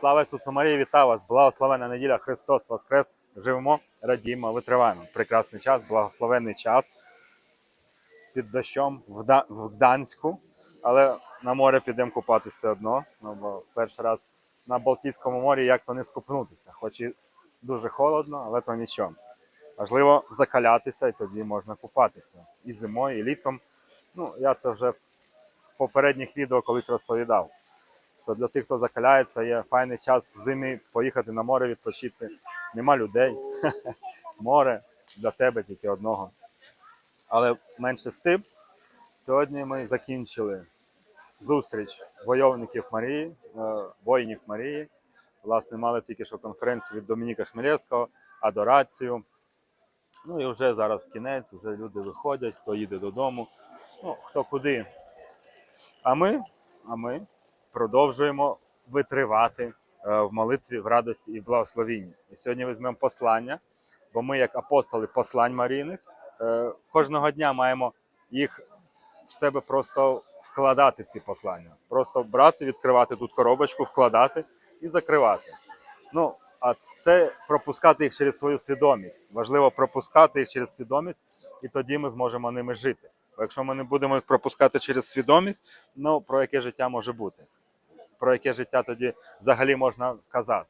Слава Ісусу Марії, вітаю вас! Благословена неділя, Христос Воскрес! Живемо, радіємо, витриваємо. Прекрасний час, благословенний час під дощом в Гданську, але на море підемо купатися все одно. Ну, бо перший раз на Балтійському морі як то не скупнутися, хоч і дуже холодно, але то нічого. Важливо закалятися, і тоді можна купатися і зимою, і літом. Ну, я це вже в попередніх відео колись розповідав. Що для тих, хто закаляється, є файний час в зимі поїхати на море відпочити. Нема людей. Море для тебе тільки одного. Але менше з тим, сьогодні ми закінчили зустріч войовників Марії, е, воїнів Марії. Власне, мали тільки що конференцію від Домініка Хмелевського, адорацію. Ну і вже зараз кінець, вже люди виходять, хто їде додому, ну, хто куди. А ми, а ми продовжуємо витривати е, в молитві, в радості і благословінні. І сьогодні візьмемо послання, бо ми, як апостоли послань Марійних, е, кожного дня маємо їх в себе просто вкладати ці послання. Просто брати, відкривати тут коробочку, вкладати і закривати. Ну, а це пропускати їх через свою свідомість. Важливо пропускати їх через свідомість, і тоді ми зможемо ними жити. Бо якщо ми не будемо їх пропускати через свідомість, ну про яке життя може бути? Про яке життя тоді взагалі можна казати?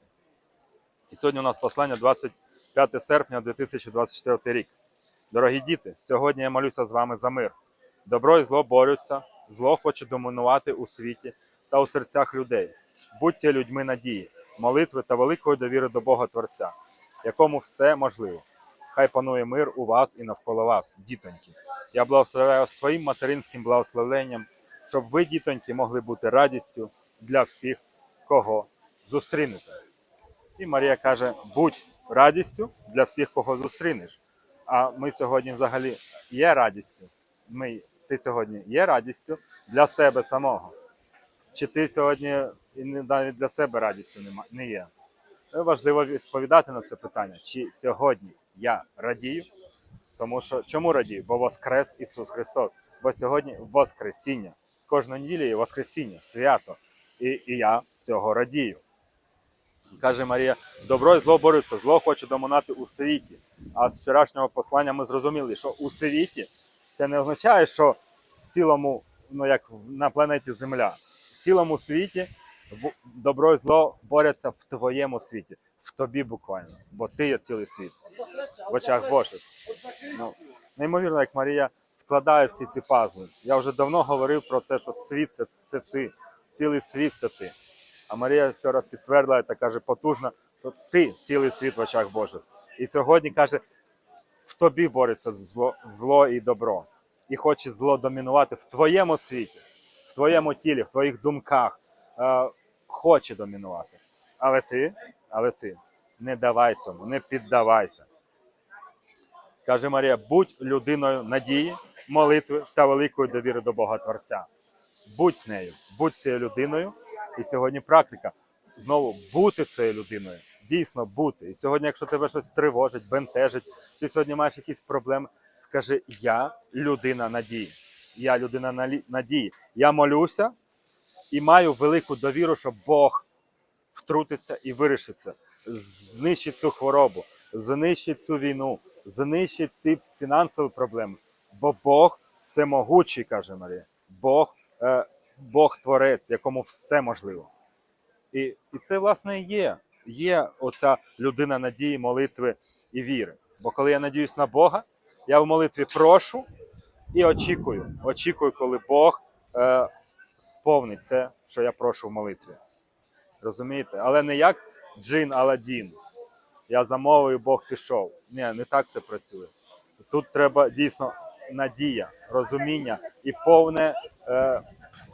І сьогодні у нас послання 25 серпня 2024 рік. Дорогі діти, сьогодні я молюся з вами за мир. Добро і зло борються, зло хоче домінувати у світі та у серцях людей. Будьте людьми надії, молитви та великої довіри до Бога Творця, якому все можливо. Хай панує мир у вас і навколо вас, дітоньки. Я благословляю своїм материнським благословенням, щоб ви, дітоньки, могли бути радістю для всіх, кого зустрінете. І Марія каже: будь радістю для всіх, кого зустрінеш. А ми сьогодні взагалі є радістю. Ми, ти сьогодні є радістю для себе самого. Чи ти сьогодні і навіть для себе радістю нема- не є? Е, Важливо відповідати на це питання. Чи сьогодні я радію? Тому що чому радію? Бо Воскрес Ісус Христос. Бо сьогодні Воскресіння. Кожної неділі є Воскресіння, свято. І, і я з цього радію. Каже Марія, добро і зло борються, зло хоче доминати у світі. А з вчорашнього послання ми зрозуміли, що у світі це не означає, що в цілому, ну як на планеті Земля, в цілому світі добро і зло борються в твоєму світі, в тобі буквально, бо ти є цілий світ в очах Божих. Ну, неймовірно, як Марія складає всі ці пазли. Я вже давно говорив про те, що світ це, це ти, цілий світ це ти. А Марія вчора підтвердила та каже потужно, що ти цілий світ в очах Божих. І сьогодні каже, в тобі бореться зло, зло і добро. І хоче зло домінувати в твоєму світі, в твоєму тілі, в твоїх думках. Е, хоче домінувати. Але ти, але ти не давай цьому, не піддавайся. Каже Марія, будь людиною надії, молитви та великої довіри до Бога Творця. Будь нею, будь цією людиною. І сьогодні практика знову бути цією людиною, дійсно бути. І сьогодні, якщо тебе щось тривожить, бентежить, ти сьогодні маєш якісь проблеми, скажи: Я людина надії. Я людина надії. Я молюся і маю велику довіру, що Бог втрутиться і вирішить це. Знищить цю хворобу, знищить цю війну, знищить ці фінансові проблеми. Бо Бог всемогучий, каже Марія. Бог, Бог творець, якому все можливо. І, і це, власне, є. Є оця людина надії, молитви і віри. Бо коли я надіюсь на Бога, я в молитві прошу і очікую. Очікую, коли Бог е, сповнить це, що я прошу в молитві. Розумієте? Але не як Джин Аладдін. Я замовив, Бог пішов. Ні, не так це працює. Тут треба дійсно надія, розуміння і повне е,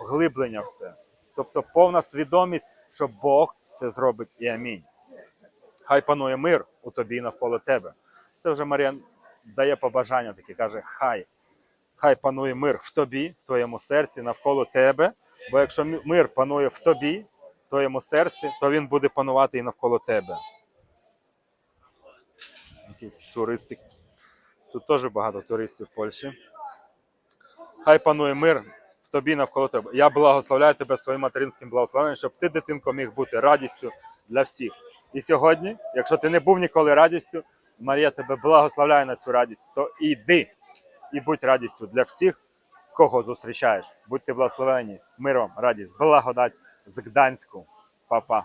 глиблення в це. Тобто повна свідомість, що Бог це зробить і амінь. Хай панує мир у тобі і навколо тебе. Це вже Марія дає побажання таке, каже: Хай. Хай панує мир в тобі, в твоєму серці, навколо тебе. Бо якщо мир панує в тобі, в твоєму серці, то він буде панувати і навколо тебе. Якісь туристи. Тут теж багато туристів в Польщі. Хай панує мир тобі навколо тебе. Я благословляю тебе своїм материнським благословенням, щоб ти, дитинко, міг бути радістю для всіх. І сьогодні, якщо ти не був ніколи радістю, Марія тебе благословляє на цю радість, то іди і будь радістю для всіх, кого зустрічаєш. Будьте благословені, миром, радість, благодать з Гданську. Па-па.